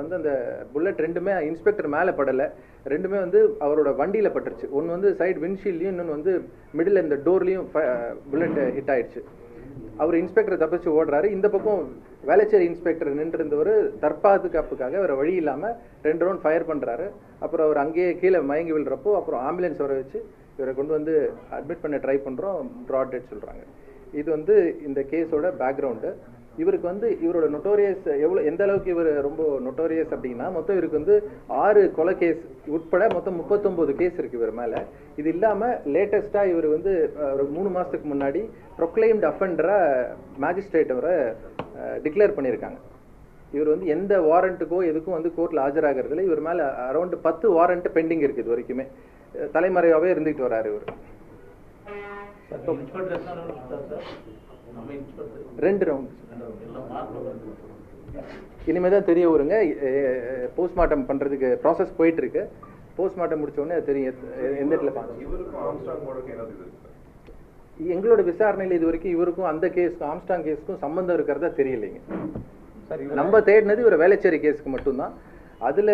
வந்து அந்த புல்லட் ரெண்டுமே இன்ஸ்பெக்டர் மேலே படலை. ரெண்டுமே வந்து அவரோட வண்டியில் பட்டுருச்சு. ஒன்று வந்து சைடு விண்ட்ஷீல்ட்லையும் இன்னொன்று வந்து மிடில் இந்த டோர்லேயும் புல்லட் ஹிட் ஆயிடுச்சு. அவர் இன்ஸ்பெக்டர் தப்பிச்சு ஓடுறாரு. இந்த பக்கம் வேலைச்சேரி இன்ஸ்பெக்டர் நின்றிருந்தவர் தற்பாதுகாப்புக்காக வேறு வழி இல்லாமல் ரெண்டு ரவுண்ட் ஃபயர் பண்ணுறாரு அப்புறம் அவர் அங்கேயே கீழே மயங்கி விழுறப்போ அப்புறம் ஆம்புலன்ஸ் வர வச்சு இவரை கொண்டு வந்து அட்மிட் பண்ண ட்ரை பண்ணுறோம் ப்ராட் டெட் சொல்கிறாங்க இது வந்து இந்த கேஸோட பேக்ரவுண்டு இவருக்கு வந்து இவரோட நொட்டோரியஸ் எவ்வளோ எந்த அளவுக்கு இவர் ரொம்ப நொட்டோரியஸ் அப்படின்னா மொத்தம் இவருக்கு வந்து ஆறு கொலை கேஸ் உட்பட மொத்தம் முப்பத்தொம்போது கேஸ் இருக்கு இவர் மேலே. இது இல்லாமல் லேட்டஸ்ட்டாக இவர் வந்து ஒரு மூணு மாதத்துக்கு முன்னாடி ப்ரொக்ளைம்டு அஃபண்டராக மேஜிஸ்ட்ரேட் அவரை டிக்ளேர் பண்ணியிருக்காங்க. இவர் வந்து எந்த வாரண்ட்டுக்கோ எதுக்கும் வந்து கோர்ட்டில் ஆஜராகிறதுல இவர் மேலே அரௌண்டு பத்து வாரண்ட் பெண்டிங் இருக்குது இது வரைக்குமே. அஹ், தலைமறைவாகவே இருந்துகிட்டு வராரு இவர். ரெண்டு ரவுண்ட் இனிமே தான் தெரிய வருங்க. போஸ்ட்மார்ட்டம் பண்ணுறதுக்கு ப்ராசஸ் போயிட்டு இருக்கு போஸ்ட்மார்ட்டம் முடிச்ச உடனே அது தெரியும். எந்த இடத்துல பார்க்கணும்? எங்களோட விசாரணையில் இது வரைக்கும் இவருக்கும் அந்த கேஸ்க்கும் ஆம்ஸ்டாங் கேஸ்க்கும் சம்பந்தம் இருக்கிறதா தெரியலைங்க. நம்ம தேடினது இவர் வேலைச்சேரி கேஸுக்கு மட்டும்தான். அதுல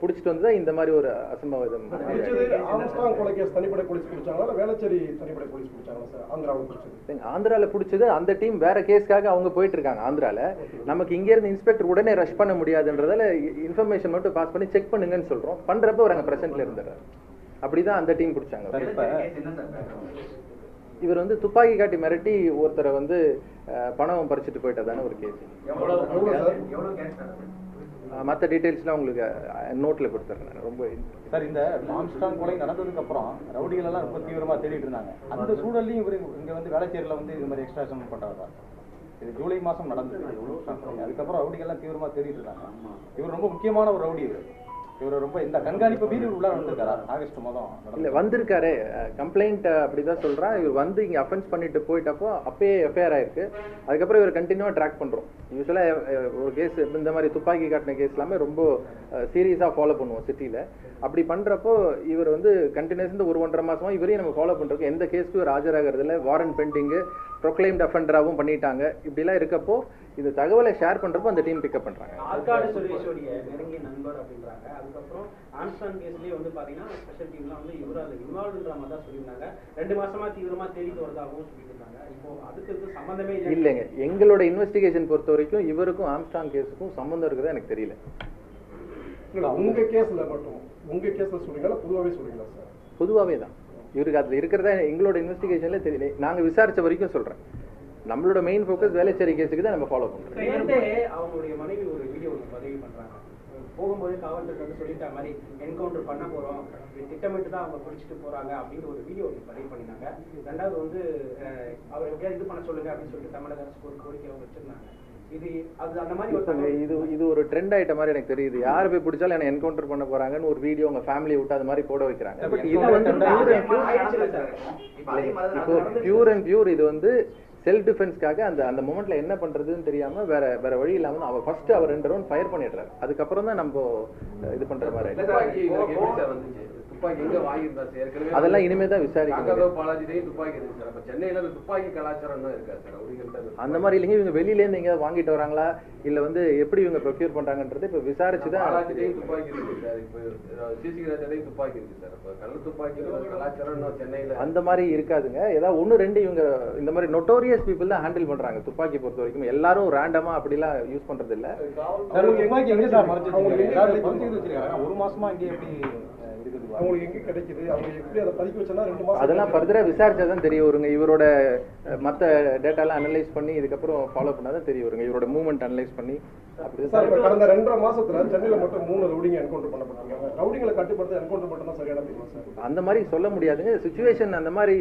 பிடிச்சிட்டு வந்து இந்த மாதிரி ஒரு அசம்பாவிதம்? ஆந்திரால பிடிச்சது அந்த டீம் வேற கேஸ்க்காக அவங்க போயிட்டு இருக்காங்க ஆந்திரால. நமக்கு இங்க இருந்து இன்ஸ்பெக்டர் உடனே ரஷ் பண்ண முடியாதுன்றதால இன்ஃபர்மேஷன் மட்டும் பாஸ் பண்ணி செக் பண்ணுங்கன்னு சொல்றோம். பண்றப்ப அவர் அங்க பிரசன்ட்ல இருந்துறாரு அப்படிதான் அந்த டீம் பிடிச்சாங்க. இவர் வந்து துப்பாக்கி காட்டி மிரட்டி ஒருத்தரை வந்து பணம் பறிச்சுட்டு போயிட்டதான ஒரு கேஸ் எவ்வளவு சார் மற்ற டீட்டெயில்ஸ்லாம் உங்களுக்கு நோட்டில் கொடுத்துறேன் ரொம்ப சார் இந்த ஆம்ஸ்டாங் கொலை நடந்ததுக்கு அப்புறம் ரவுடிகள் எல்லாம் ரொம்ப தீவிரமா தேடிட்டு இருந்தாங்க. அந்த சூழல்லையும் இவர் இங்க வந்து வேளச்சேரியில வந்து இது மாதிரி எக்ஸ்ட்ராக்ஷன் பண்றாரா இது ஜூலை மாசம் நடந்தது. அதுக்கப்புறம் ரவுடிகள் எல்லாம் தீவிரமா தேடிட்டு இருந்தாங்க. இவர் ரொம்ப முக்கியமான ஒரு ரவுடி இவர். இவர் ரொம்ப இந்த கண்காணிப்பு மீறி உள்ள வந்திருக்காரா? ஆகஸ்ட் மாதம் இல்ல வந்திருக்காரு. கம்ப்ளைண்ட் அப்படிதான் சொல்றான் இவர் வந்து இங்க அஃபென்ஸ் பண்ணிட்டு போயிட்டப்போ அப்பயே எஃப்ஐஆர் ஆயிருக்கு. அதுக்கப்புறம் இவர் கண்டினியூவா ட்ராக் பண்றோம். யூஸ்வலா ஒரு கேஸ் இந்த மாதிரி துப்பாக்கி காட்டின கேஸ் எல்லாமே ரொம்ப சீரியஸா ஃபாலோ பண்ணுவோம் சிட்டில அப்படி பண்றப்போ இவர் வந்து கண்டினியூஸ் இந்த ஒரு ஒன்றரை மாசமா இவரையும் நம்ம ஃபாலோ பண்றோம் எந்த கேஸ்க்கும் இவர் ஆஜராகிறதுல வாரண்ட் பெண்டிங்கு ப்ரொக்ளைம்ட் அஃபெண்டராகவும் பண்ணிட்டாங்க. இப்படிலாம் இருக்கப்போ இந்த தகவலை ஷேர் பண்றப்போ அந்த டீம் பிக்கப் பண்றாங்க. ஆற்காடு சுரேஷோடைய நெருங்கிய நண்பர் அப்படின்றாங்க. அதுக்கப்புறம் ஆன்ஸ்டான் கேஸ்லயே வந்து பாத்தீங்கன்னா ஸ்பெஷல் டீம்லாம் வந்து இவர் அதுல இன்வால்வ்ன்ற மாதிரி தான் சொல்லியிருந்தாங்க. ரெண்டு மாசமா தீவிரமா தேடிட்டு வரதாகவும் சொல்லிட்டு இருந்தாங்க இப்போ அதுக்கு இதுக்கு சம்பந்தமே இல்லை இல்லைங்க. எங்களோட இன்வெஸ்டிகேஷன் பொறுத்த வரைக்கும் இவருக்கும் ஆம்ஸ்டாங் கேஸுக்கும் சம்மந்தம் இருக்குதா எனக்கு தெரியல. உங்க கேஸ்ல மட்டும் உங்க கேஸ்ல சொல்றீங்களா? பொதுவாவே சொல்றீங்களா சார்? பொதுவாகவே தான். இவருக்கு அதில் இருக்கிறதா எங்களோட இன்வெஸ்டிகேஷன்ல தெரியல. நாங்க விசாரிச்ச வரைக்கும் சொல்றேன். நம்மளோட மெயின் ஃபோக்கஸ் வேலைச்சேரி கேஸுக்கு தான் நம்ம ஃபாலோ பண்றோம். அவங்களுடைய மனைவி ஒரு வீடியோ பதிவு பண்றாங்க. போகும்போது காவல்துறை வந்து சொல்லிட்ட மாதிரி என்கவுண்டர் பண்ண போறோம். திட்டமிட்டு தான் அவங்க பிடிச்சிட்டு போறாங்க. அப்படின்னு ஒரு வீடியோ ஒன்று பதிவு பண்ணினாங்க ரெண்டாவது வந்து அவர் எப்படியாவது இது பண்ண சொல்லுங்க அப்படின்னு சொல்லிட்டு தமிழக அரசு ஒரு கோரிக்கை அவங்க வச்சிருந்தாங்க. இது அது அந்த மாதிரி ஒரு இப்ப இது இது ஒரு ட்ரெண்ட் ஆயிட்ட மாதிரி எனக்கு தெரியுது. யாரை போய் பிடிச்சாலும் என்ன என்கவுண்டர் பண்ண போறாங்கன்னு ஒரு வீடியோ உங்க ஃபேமிலி விட்டு அது மாதிரி போட வைக்கிறாங்க. பட் இது வந்து பியூர் அண்ட் இப்போ பியூர் அண்ட் பியூர் இது வந்து செல்ஃப் டிஃபென்ஸ்க்காக அந்த அந்த மொமெண்ட்ல என்ன பண்றதுன்னு தெரியாம வேற வேற வழி இல்லாம அவர் ஃபர்ஸ்ட் அவர் ரெண்டு ரவுண்ட் ஃபயர் பண்ணிடுறாரு. அதுக்கப்புறம் தான் நம்ம இது பண்ற மாதிரி. துப்பாக்கி எங்க வாங்கியிருந்தா சார். ஏற்கனவே அதெல்லாம் இனிமே தான் விசாரிக்கணும் காக்கா பாலாஜிலையும் துப்பாக்கி இருக்கு சார். அப்ப சென்னையில அந்த துப்பாக்கி கலாச்சாரம் தான் இருக்கா சார்? அவங்கள்ட்ட அந்த மாதிரி இல்லைங்க. இவங்க வெளியில இருந்து எங்கேயாவது வாங்கிட்டு வராங்களா? இல்ல வந்து எப்படி இவங்க ப்ரொக்யூர் பண்றாங்கன்றது இப்ப விசாரிச்சு தான் பாலாஜிலையும் துப்பாக்கி இருக்கு சார். இப்போ சிசி ராஜாலையும் துப்பாக்கி இருக்கு சார். அப்ப கள்ள துப்பாக்கி கலாச்சாரம் சென்னையில அந்த மாதிரி இருக்காதுங்க. ஏதாவது ஒன்று ரெண்டு இவங்க இந்த மாதிரி நொட்டோரியஸ் பீப்புள் தான் ஹேண்டில் பண்றாங்க துப்பாக்கி பொறுத்த வரைக்கும். எல்லாரும் ரேண்டமா அப்படிலாம் யூஸ் பண்றது இல்ல ஒரு மாசமா இங்கே எப்படி அதெல்லாம் ஃபர்தரா விசாரிச்சா தான் தெரிய வருங்க. இவரோட மத்த டேட்டாலாம் அனலைஸ் பண்ணி இதுக்கப்புறம் ஃபாலோ பண்ணாதான் தெரிய வருங்க. இவரோட மூவ்மெண்ட் அனலைஸ் பண்ணி சார் இப்ப கடந்த ரெண்டரை மாசத்துல சென்னையில மட்டும் மூணு ரவுடிங்க என்கவுண்டர் பண்ணப்பட்டிருக்காங்க. ரவுடிங்களை கட்டுப்படுத்த என்கவுண்டர் மட்டும் தான் சரியான தீர்வு சார். அந்த மாதிரி சொல்ல முடியாதுங்க. சுச்சுவேஷன் அந்த மாதிரி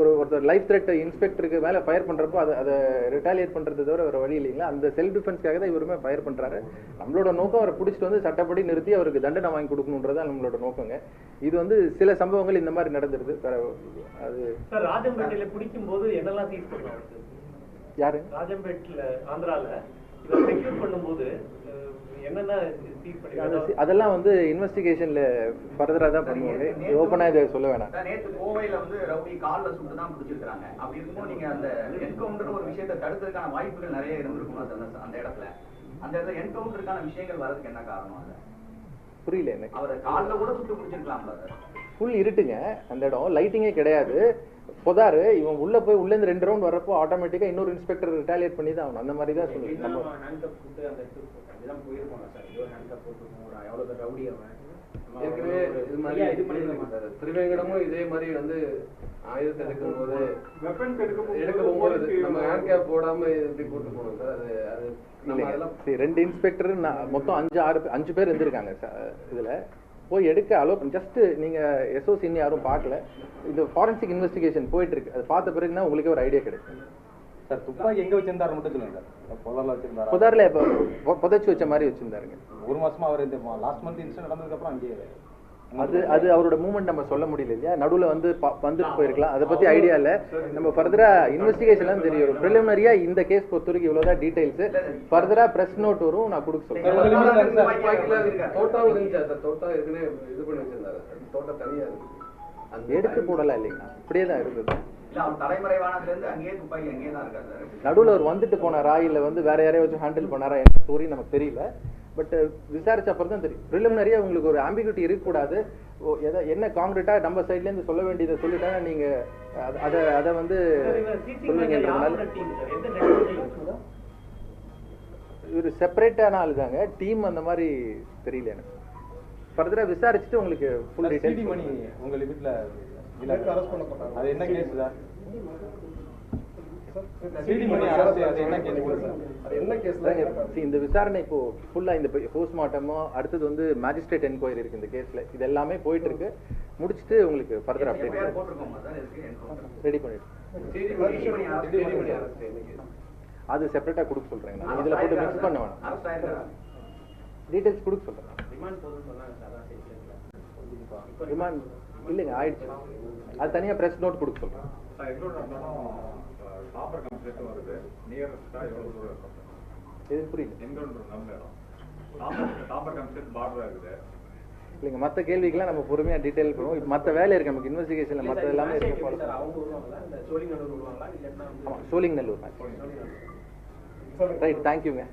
ஒரு ஒருத்தர் லைஃப் த்ரெட் இன்ஸ்பெக்டருக்கு மேல ஃபயர் பண்றப்போ அதை அதை ரிட்டாலியேட் பண்றது தவிர வேற வழி இல்லைங்களா? அந்த செல்ஃப் டிஃபென்ஸ்க்காக தான் இவருமே ஃபயர் பண்றாரு. நம்மளோட நோக்கம் அவரை பிடிச்சிட்டு வந்து சட்டப்படி நிறுத்தி அவருக்கு தண்டனை வாங்கி கொடுக்கணுன்றதா நம்மளோட நோக்கங்க. இது வந்து சில சம்பவங்கள் இந்த மாதிரி நடந்துருது. அது சார் ராஜம்பேட்டையில பிடிக்கும் போது என்னெல்லாம் சீஸ் யாரு? ராஜம்பேட்ல ஆந்திரால அதெல்லாம் வந்து இன்வெஸ்டிகேஷன்ல ஃபர்தரா தான் பண்ணுவாங்க ஓப்பனா இதை சொல்ல வேணாம். நேத்து கோவையில வந்து ரவுடி கால்ல சுட்டு தான் பிடிச்சிருக்காங்க அப்படி இருக்கும்போது நீங்க அந்த என்கவுண்டர் ஒரு விஷயத்தை தடுக்கிறதுக்கான வாய்ப்புகள் நிறைய இருந்திருக்கும் அந்த இடத்துல. அந்த இடத்துல என்கவுண்டருக்கான விஷயங்கள் வர்றதுக்கு என்ன காரணம் அது புரியல எனக்கு. அவர் காலில் கூட சுட்டு முடிச்சிருக்கலாம்ல சார் ஃபுல் இருட்டுங்க. அந்த இடம் லைட்டிங்கே கிடையாது. புதாரு இவன் உள்ள போய் உள்ள இருந்து ரெண்டு ரவுண்ட் வரப்போ ஆட்டோமேட்டிக்கா இன்னொரு இன்ஸ்பெக்டர் ரிட்டாலியேட் பண்ணி தான் ஆகணும். அந்த மாதிரி தான் சொல்லுங்க எப்படின்னா நம்ம ஏற்கனவே இது மாதிரி இது பண்ணிருக்காங்க திருவேங்கடமும் இதே மாதிரி வந்து ஆயுதத்தை எடுக்கும் போது எடுக்க போகும்போது நம்ம ஹேண்ட் கேப் போடாம இப்படி போட்டு போனோம் சார்? அது அது ரெண்டு இன்ஸ்பெக்டர் மொத்தம் அஞ்சு ஆறு அஞ்சு பேர் இருந்திருக்காங்க இதுல. போய் எடுக்க அலோ ஜஸ்ட் நீங்க எஸ்ஓசி இன்னும் யாரும் பார்க்கல. இது ஃபாரன்சிக் இன்வெஸ்டிகேஷன் போயிட்டு இருக்கு அது பார்த்த பிறகுனா உங்களுக்கே ஒரு ஐடியா கிடைக்கும். சார் துப்பாக்கி எங்க வச்சிருந்தாரு மட்டும் சொல்லுங்க புதர்ல வச்சிருந்தாரா? புதாரில் இப்போ புதைச்சு வச்ச மாதிரி வச்சிருந்தாருங்க. ஒரு மாசமா அவர் இந்த லாஸ்ட் மந்த் இன்சிடென்ட் நடந்ததுக்கு அப்புறம் அங்கேயே. அது அது அவரோட மூமெண்ட் நம்ம சொல்ல முடியல இல்லையா? நடுவுல வந்து பா- வந்துட்டு போயிருக்கலாம். அதை பத்தி ஐடியா இல்ல. நம்ம ஃபர்தரா இன்வெஸ்டிகேஷன் தெரியும். ப்ரிலிமினரியா இந்த கேஸ் பொறுத்த வரைக்கும் இவ்வளவுதான் டீடைல்ஸ் ஃபர்தரா பிரஸ் நோட் வரும் நான் கொடுக்க அந்த எடுத்து போடலாம் இல்லைங்களா? அப்படியே தான் இருந்தது. நடுவுல அவர் வந்துட்டு போனாரா? இல்ல வந்து வேற யாரையும் வச்சு ஹேண்டில் பண்ணாரா? என்ன ஸ்டோரி நமக்கு தெரியல. பட் விசாரிச்ச அப்புறம் தான் தெரியும். ப்ரிலிமினரியா உங்களுக்கு ஒரு ஆம்பிகுட்டி இருக்கக்கூடாது. எதை என்ன காங்கிரீட்டா நம்ம சைட்ல இருந்து சொல்ல வேண்டியதை சொல்லிட்டா நீங்க அத- அதை வந்து சொல்லுங்கன்றதுனால இவர் செப்பரேட்டான ஆளு தாங்க. டீம் அந்த மாதிரி தெரியல எனக்கு. ஃபர்தரா விசாரிச்சுட்டு உங்களுக்கு ஃபுல் சிடி டீடைல்ஸ் மணி உங்க லிமிட்ல நேத்து arrest பண்ணப்பட்டாங்க. அது என்ன கேஸ் சார்? இந்த விசாரணை இப்போ ஃபுல்லா இந்த போஸ்ட்மார்ட்டமோ அடுத்தது வந்து மேஜிஸ்ட்ரேட் என்கொயரி இருக்கு இந்த கேஸ்ல இது எல்லாமே போயிட்டு இருக்கு. முடிச்சுட்டு உங்களுக்கு ஃபர்தர் அப்டேட் ரெடி பண்ணிட்டு அது செப்பரேட்டா கொடுக்க சொல்றேன் நான். இதுல போட்டு மிக்ஸ் பண்ண வேணாம். டீடைல்ஸ் கொடுக்க சொல்றேன் ரிமாண்ட் இல்லைங்க ஆயிடுச்சு. அது தனியா பிரஸ் நோட் கொடுக்க சொல்றேன். சாப்பர் கம்ப்ளீட் வருது. நியரஸ்டா எவ்வளவு தூரம் இருக்கும்? இது புரியல என்கவுண்டர் நல்ல இடம் சாப்பர் சாப்பர் கம்ப்ளீட் பார்டரா இருக்குது. இல்லைங்க மத்த கேள்விக்கெல்லாம் நம்ம பொறுமையா டீடைல் பண்ணுவோம் இப்ப மத்த வேலை இருக்கு நமக்கு இன்வெஸ்டிகேஷன்ல மத்த எல்லாமே இருக்கு. சார் அவங்க வருவாங்களா இந்த சோழிங்கநல்லூர் வருவாங்களா இல்லைன்னா ஆமா சோலிங் நல்லூர் சார் ரைட் தேங்க்யூங்க